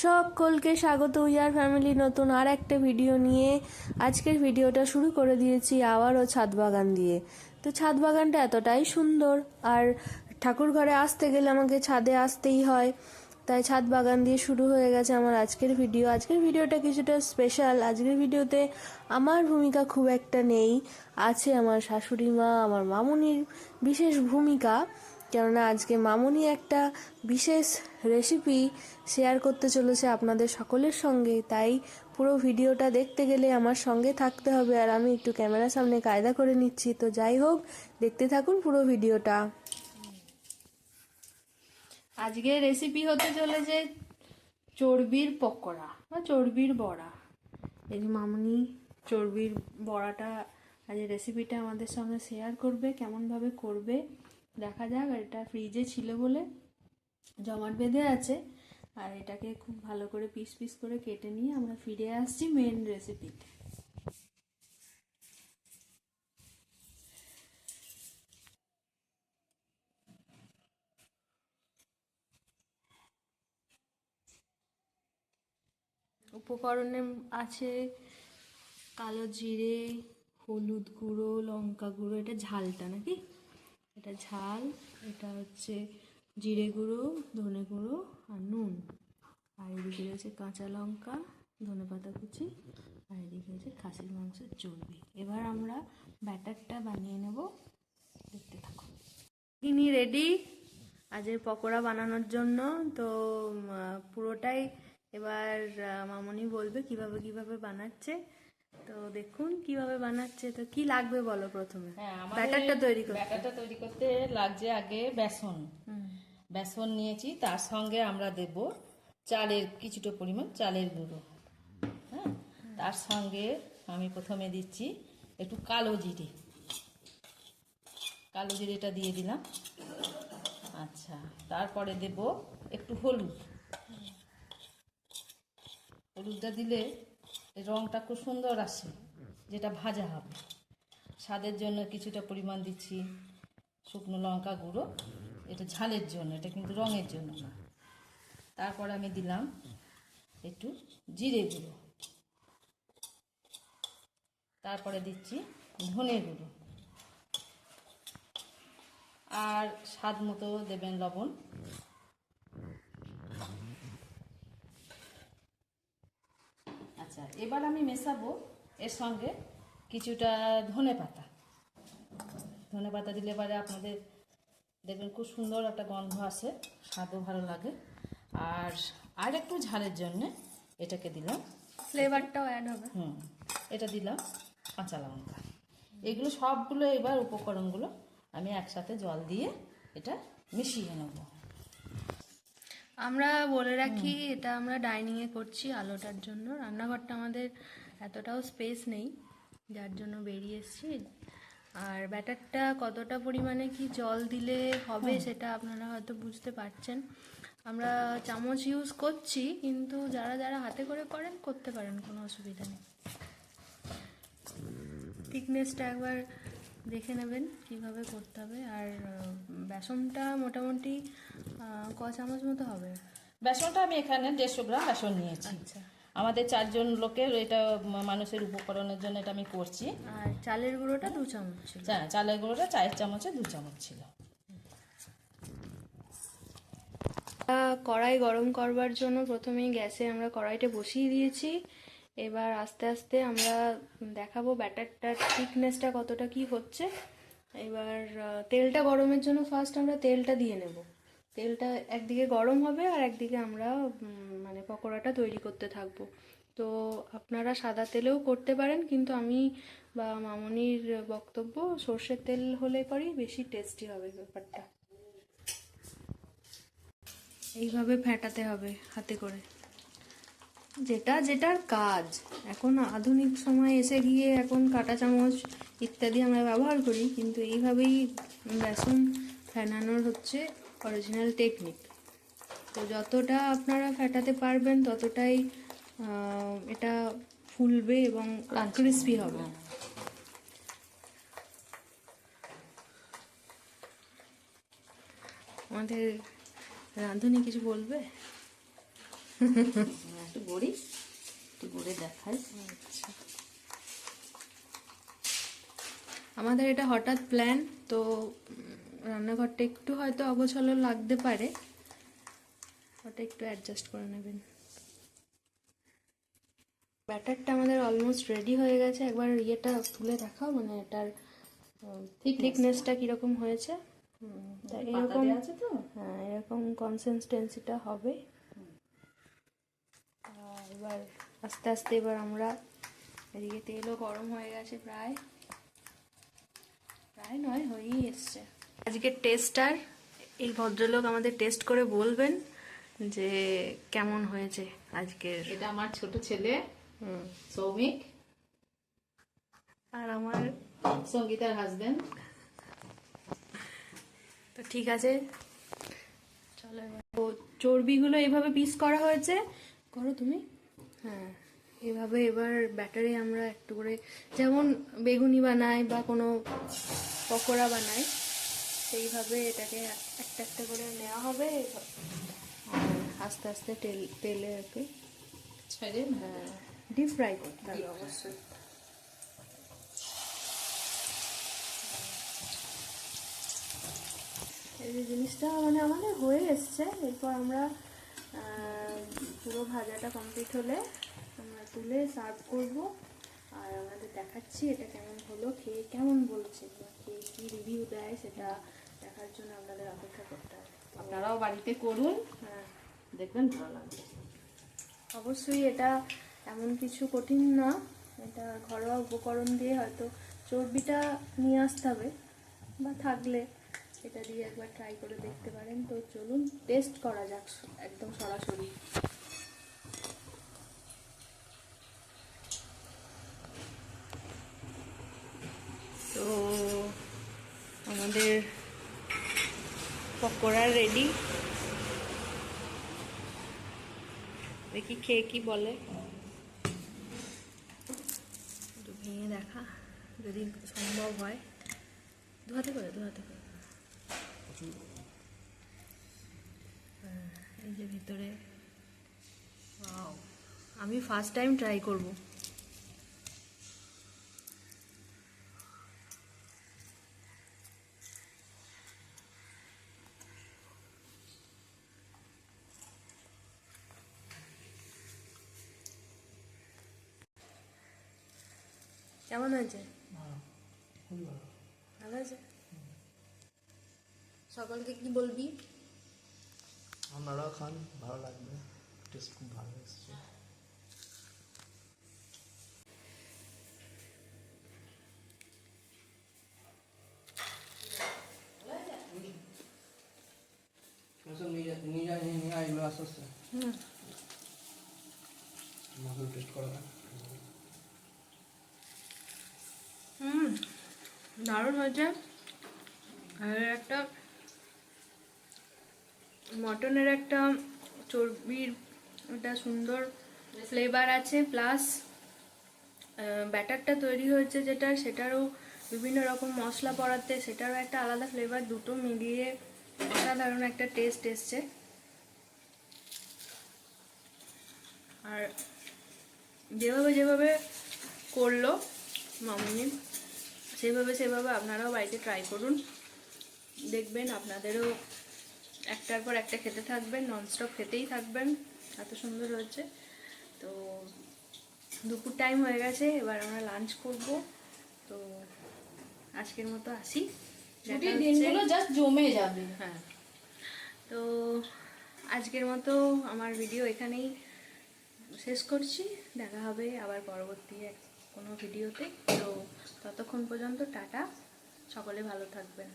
সকলকে স্বাগত wear family নতুন আর একটা ভিডিও নিয়ে। আজকের ভিডিওটা শুরু করে দিয়েছি আবারও ছাদ বাগান দিয়ে। তো ছাদ বাগানটা এতটাই সুন্দর, আর ঠাকুর ঘরে আসতে গেলে আমাকে ছাদে আসতেই হয়। তাই ছাদ বাগান দিয়ে শুরু হয়ে গেছে আমার আজকের ভিডিও আজকের ভিডিওটা কিছুটা স্পেশাল আজকের ভিডিওতে আমার ভূমিকা খুব একটা নেই। আছে আমার শাশুড়ি মা, আমার মামুনির বিশেষ ভূমিকা। কেননা আজকে মামুনি একটা বিশেষ রেসিপি শেয়ার করতে চলেছে আপনাদের সকলের সঙ্গে। তাই পুরো ভিডিওটা দেখতে গেলে আমার সঙ্গে থাকতে হবে আর আমি একটু ক্যামেরার সামনে কায়দা করে নিচ্ছি। তো যাই হোক, দেখতে থাকুন পুরো ভিডিওটা। আজকে রেসিপি হতে চলেছে চর্বির পকোড়া বা চর্বির বড়া। এই যে মামুনি চর্বির বড়াটা, আজ রেসিপিটা আমাদের সঙ্গে শেয়ার করবে, কেমনভাবে করবে। দেখা যাক, আর এটা ফ্রিজে ছিল বলে জমাট বেঁধে আছে। আর এটাকে খুব ভালো করে পিস পিস করে কেটে নিয়ে আমরা ফিরে আসছি মেন রেসিপিতে উপকরণে আছে কালো জিরে, হলুদ গুঁড়ো, লঙ্কা গুঁড়ো, এটা ঝালটা নাকি? এটা ঝাল, এটা হচ্ছে জিরে গুঁড়ো, ধনে গুঁড়ো আর নুন। আর এদিকে রয়েছে কাঁচা লঙ্কা, ধনে পাতা কুচি, আর এদিকে রয়েছে খাসির মাংসের চর্বি। এবার আমরা ব্যাটারটা বানিয়ে নেব। দেখতে থাকো ইনি রেডি আজের পকোড়া বানানোর জন্য। তো পুরোটাই এবার মামনি বলবে কীভাবে কীভাবে বানাচ্ছে। তো দেখুন কীভাবে বানাচ্ছে তো কি লাগবে বলো প্রথমে? হ্যাঁ ব্যাটারটা তৈরি করতে। ব্যাটারটা তৈরি করতে লাগছে আগে বেসন। বেসন নিয়েছি তার সঙ্গে আমরা দেব চালের কিছুটা পরিমাণ চালের গুঁড়ো। হ্যাঁ তার সঙ্গে আমি প্রথমে দিচ্ছি একটু কালো জিরে। কালো জিরেটা দিয়ে দিলাম। আচ্ছা তারপরে দেব একটু হলুদ। হলুদটা দিলে রঙটা খুব সুন্দর আসে, যেটা ভাজা হবে। স্বাদের জন্য কিছুটা পরিমাণ দিচ্ছি শুকনো লঙ্কা গুঁড়ো। এটা ঝালের জন্য, এটা কিন্তু রঙের জন্য না। তারপর আমি দিলাম একটু জিরে গুঁড়ো। তারপরে দিচ্ছি ধনে গুঁড়ো। আর স্বাদ মতো দেবেন লবণ আচ্ছা এবার আমি মেশাবো এর সঙ্গে কিছুটা ধনে পাতা। ধনে পাতা দিলে পরে আপনাদের দেখবেন খুব সুন্দর একটা গন্ধ আসে স্বাদও ভালো লাগে। আর আর একটু ঝালের জন্যে এটাকে দিলাম। ফ্লেভারটাও অ্যাড হবে। হুম এটা দিলাম কাঁচা লঙ্কা। এগুলো সবগুলো এবার উপকরণগুলো আমি একসাথে জল দিয়ে এটা মিশিয়ে নেব। আমরা বলে রাখি এটা আমরা ডাইনিং এ করছি আলোটার জন্য। রান্নাঘরটা আমাদের এতটাও স্পেস নেই যার জন্য বেরিয়ে এসেছি। আর ব্যাটারটা কতটা পরিমাণে কি জল দিলে হবে সেটা আপনারা হয়তো বুঝতে পারছেন। আমরা চামচ ইউজ করছি কিন্তু যারা যারা হাতে করে করেন করতে পারেন কোনো অসুবিধা নেই। থিকনেসটা একবার দেখে নেবেন কীভাবে করতে হবে। আর বেসনটা মোটামুটি ক চামচ মতো হবে? বেসনটা আমি এখানে দেড়শো গ্রাম বেসন নিয়েছি। আচ্ছা। আমাদের চারজন লোকের এটা মানুষের উপকরণের জন্য এটা আমি করছি। আর চালের গুঁড়োটা দু চামচ ছিল। চা- চালের গুঁড়োটা চায়ের চামচে দু চামচ ছিল। কড়াই গরম করবার জন্য প্রথমেই গ্যাসে আমরা কড়াইটা বসিয়ে দিয়েছি। এবার আস্তে আস্তে আমরা দেখাবো ব্যাটারটার থিকনেসটা কতটা কি হচ্ছে। এবার তেলটা গরমের জন্য ফার্স্ট আমরা তেলটা দিয়ে নেব। তেলটা একদিকে গরম হবে আর একদিকে আমরা মানে পকোড়াটা তৈরি করতে থাকব। তো আপনারা সাদা তেলেও করতে পারেন, কিন্তু আমি বা মামনির বক্তব্য, সর্ষের তেল হলে পরেই বেশি টেস্টি হবে ব্যাপারটা। এইভাবে ফেটাতে হবে হাতে করে। যেটা যেটার কাজ। এখন আধুনিক সময় এসে গিয়ে এখন কাঁটা চামচ ইত্যাদি আমরা ব্যবহার করি, কিন্তু এইভাবেই বেসন ফেনানোর হচ্ছে। অরিজিনাল টেকনিক তো যতটা আপনারা ফেটাতে পারবেন ততটাই এটা ফুলবে এবং ক্রিস্পি হবে। আমাদের রাঁধুনি কিছু বলবে? একটু গড়ি একটু গড়ে দেখাই। আচ্ছা। আমাদের এটা হঠাৎ প্ল্যান তো রান্নাঘরটা একটু হয়তো অগোছালো লাগতে পারে। ওটা একটু অ্যাডজাস্ট করে নেবেন। ব্যাটারটা আমাদের অলমোস্ট রেডি হয়ে গেছে। একবার ইয়েটা তুলে দেখাও মানে এটার থিকনেসটা কীরকম হয়েছে। এরকম আছে তো? হ্যাঁ এরকম কনসিস্টেন্সিটা হবে। এবার আস্তে আস্তে এবার আমরা এদিকে তেলও গরম হয়ে গেছে প্রায়। প্রায় নয় হয়েই এসছে। আজকের টেস্টার এই ভদ্রলোক আমাদের টেস্ট করে বলবেন যে কেমন হয়েছে আজকের। এটা আমার ছোট ছেলে। সৌমিক। আর আমার সঙ্গীতার হাজবেন্ড তো ঠিক আছে। চলো তো চর্বিগুলো এভাবে পিস করা হয়েছে? করো তুমি। হ্যাঁ এভাবে এবার ব্যাটারে আমরা একটু করে যেমন বেগুনি বানাই বা কোনো পকোড়া বানাই সেইভাবে এটাকে একটা একটা করে নেওয়া হবে। আর আস্তে আস্তে তেল তেলে ছেড়ে হ্যাঁ ডিপ ফ্রাই করতে হবে। অবশ্যই। এই যে জিনিসটা মানে আমাদের হয়ে এসছে। এরপর আমরা পুরো ভাজাটা কমপ্লিট হলে আমরা তুলে সার্ভ করব। আর আমাদের দেখাচ্ছি এটা কেমন হলো খেয়ে কেমন বলছে খেয়ে কী রিভিউ দেয় সেটা দেখার জন্য আপনাদের অপেক্ষা করতে হবে। আপনারাও বাড়িতে করুন। হ্যাঁ। দেখবেন ভালো লাগবে। অবশ্যই এটা এমন কিছু কঠিন না এটা ঘরোয়া উপকরণ দিয়ে হয়তো চর্বিটা নিয়ে আসতে হবে বা থাকলে এটা দিয়ে একবার ট্রাই করে দেখতে পারেন। তো চলুন টেস্ট করা যাক একদম সরাসরি। তো আমাদের পকোড়া রেডি দেখি খেয়ে কি বলে। একটু ভেঙে দেখা, যদি সম্ভব হয়। ধোয়াতে করে ধোয়াতে করে। এই যে ভিতরে। আমি ফার্স্ট টাইম ট্রাই করব। কেমন আছে ভালো। আছে সকলকে কি বলবি? আপনারাও খান ভালো লাগবে। টেস্ট খুব ভালো এসেছে নিয়ে এগুলো আস্তে আস্তে। মাগুর টেস্ট করা যাক। হুম, দারুণ হয়েছে। আর একটা মটনের একটা চর্বির একটা সুন্দর ফ্লেভার আছে প্লাস ব্যাটারটা তৈরি হয়েছে যেটা, সেটারও বিভিন্ন রকম মশলা পড়াতে, সেটারও একটা আলাদা ফ্লেভার দুটো মিলিয়ে অসাধারণ একটা টেস্ট এসছে। আর যেভাবে যেভাবে করল মামুনি সেভাবে সেভাবে আপনারাও বাড়িতে ট্রাই করুন। দেখবেন আপনাদেরও একটার পর একটা খেতে থাকবেন ননস্টপ খেতেই থাকবেন। এত সুন্দর হচ্ছে তো দুপুর টাইম হয়ে গেছে এবার আমরা লাঞ্চ করব। তো আজকের মতো আসি। দিনগুলো জাস্ট জমে যাবে। হ্যাঁ। তো আজকের মতো আমার ভিডিও এখানেই শেষ করছি। দেখা হবে আবার পরবর্তী এক কোনো ভিডিওতে। তো ততক্ষণ পর্যন্ত টাটা। সকলে ভালো থাকবেন।